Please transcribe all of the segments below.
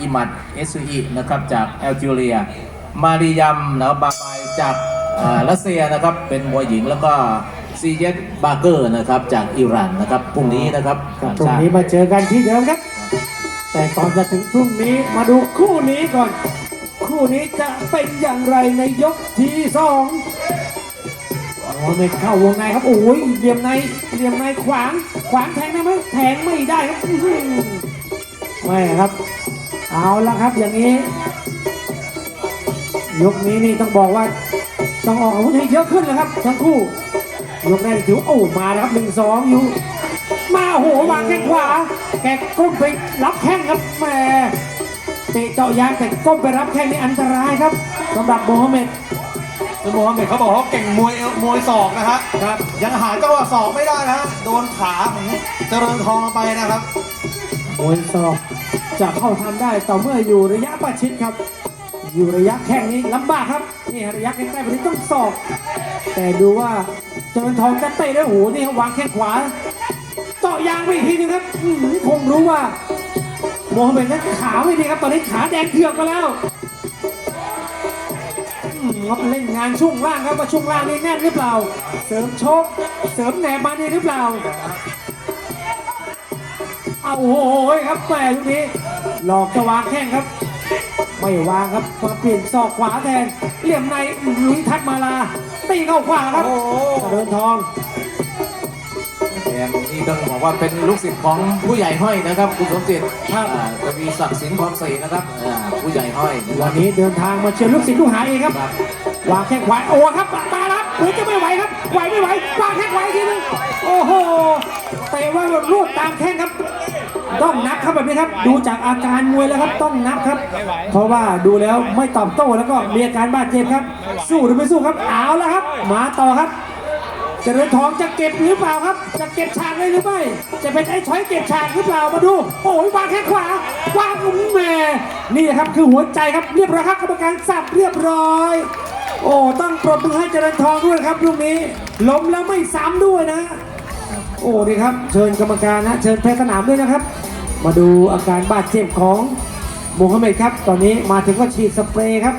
อิมัดเอสุอินะครับจากแอลจีเรีย มาริยัมนะบาบายจากอ่ารัสเซียนะครับเป็นมวยหญิงแล้วก็ซีเยตบาเกอร์นะครับจากอิหร่านนะครับพรุ่งนี้นะครับพรุ่งนี้มาเจอกันที่เดิมครับ แต่ก่อนจะถึงพรุ่งนี้มาดูคู่นี้ก่อน คู่นี้จะเป็นอย่างไรในยกที่สองโอ้เมดเข้าวงในครับโอ้ยเหลี่ยมในเหลี่ยมในขวางขวางแทงได้ไหมแทงไม่ได้ครับไม่ครับ เอาละครับอย่างนี้ ยกนี้นี่ต้องบอกว่า ต้องออกอาวุธให้เยอะขึ้นแล้วครับ ทั้งคู่ ยกแรกถือว่าโอ้มาแล้วครับหนึ่งสองอยู่ มาโอ้โหวางแข้งขวา แกก้มไปรับแข้งครับแหมเตะเจาะยางแต่ก้มไปรับแข้งนี่อันตรายครับสำหรับโมฮัมเหม็ดซึ่งโมฮัมเหม็ดเขาบอกว่าเก่งมวยเอวมวยศอกนะฮะครับยังหาจังหวะศอกไม่ได้นะฮะโดนขาของเจริญทองไปนะครับ มวยศอกจะเข้าทำได้ต่อเมื่ออยู่ระยะประชิดครับ อยู่ระยะแข้งนี้ลำบากครับนี่ระยะใกล้ๆแบบนี้ต้องศอก แต่ดูว่าเจริญทองจะเตะด้วยโอ้โหนี่วางแข้งขวาเจาะยางไปอีกทีนึงครับคงรู้ว่าโมฮัมเหม็ดนั้นขาไม่ดีครับตอนนี้ขาแดงเถือกมาแล้วอืมครับเล่นงานช่วงล่างครับว่าช่วงล่างนี่แน่นหรือเปล่า เสริมโชคเสริมแหนบมานี่หรือเปล่า เอาโอ้โหครับแหมลูกนี้หลอกจะวางแข้งครับ ไม่วางครับมาเปลี่ยนศอกขวาแทนเหลี่ยมในอื้อลุยทักมาลาตีเข้าขวาครับโอ้โหเจริญทองแดงนี่ต้องบอกว่าเป็นลูกศิษย์ของผู้ใหญ่ห้อยนะครับคุณสมจิตครับอ่าจะมีศักดิ์สินทองศรีนะครับอ่าผู้ใหญ่ห้อยนะควัรับนนี้เดินทางมาเชียร์ลูกศิษย์ลูกหาเองครับครับวางแข้งขวาโอ้ครับตาลับเหมือนจะไม่ไหวครับไหวไม่ไหววางแข้งขวาอีกทีนึงโอ้โห เตะว่าลูดตามแข้งครับ ต้องนับครับแบบนี้ครับ ดูจากอาการมวยแล้วครับต้องนับครับ เพราะว่าดูแล้วไม่ตอบโต้แล้วก็มีอาการบาดเจ็บครับ สู้หรือไม่สู้ครับเอาแล้วครับ มาต่อครับเจริญทองจะเก็บหรือเปล่าครับ จะเก็บฉากเลยหรือไม่ จะเป็นไอ้ช้อยเก็บฉากหรือเปล่ามาดู โอ้ยวางแข้งขวาวางอุ้มแม่นี่ครับคือหัวใจครับเรียบร้อยครับกรรมการสับเรียบร้อย โอ้ต้องปรบมือให้เจริญทองด้วยครับลูกนี้ล้มแล้วไม่ซ้ำด้วยนะ โอ้ดีครับ เชิญกรรมการนะ เชิญแพทย์สนามด้วยนะครับ มาดูอาการบาดเจ็บของโมฮัมเหม็ดครับ ตอนนี้มาถึงก็ฉีดสเปรย์ครับ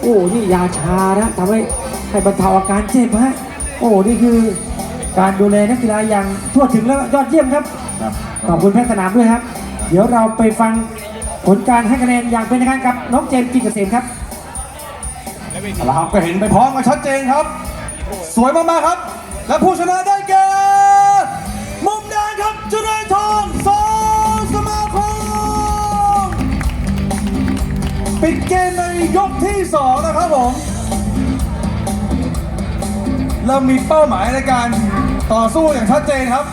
โอ้ นี่ยาชานะทำให้ให้บรรเทาอาการเจ็บฮะ โอ้ นี่คือการดูแลนักกีฬาอย่างทั่วถึงและยอดเยี่ยมครับครับ ขอบคุณแพทย์สนามด้วยครับ เดี๋ยวเราไปฟังผลการให้คะแนนอย่างเป็นทางการกับน้องเจมส์กิจเกษมครับเอาละครับก็เห็นไปพร้อมกันชัดเจนครับ สวยมากๆครับ และผู้ชนะได้แก่ ปิดเกมในยกที่สองนะครับผม เรามีเป้าหมายในการต่อสู้อย่างชัดเจนครับ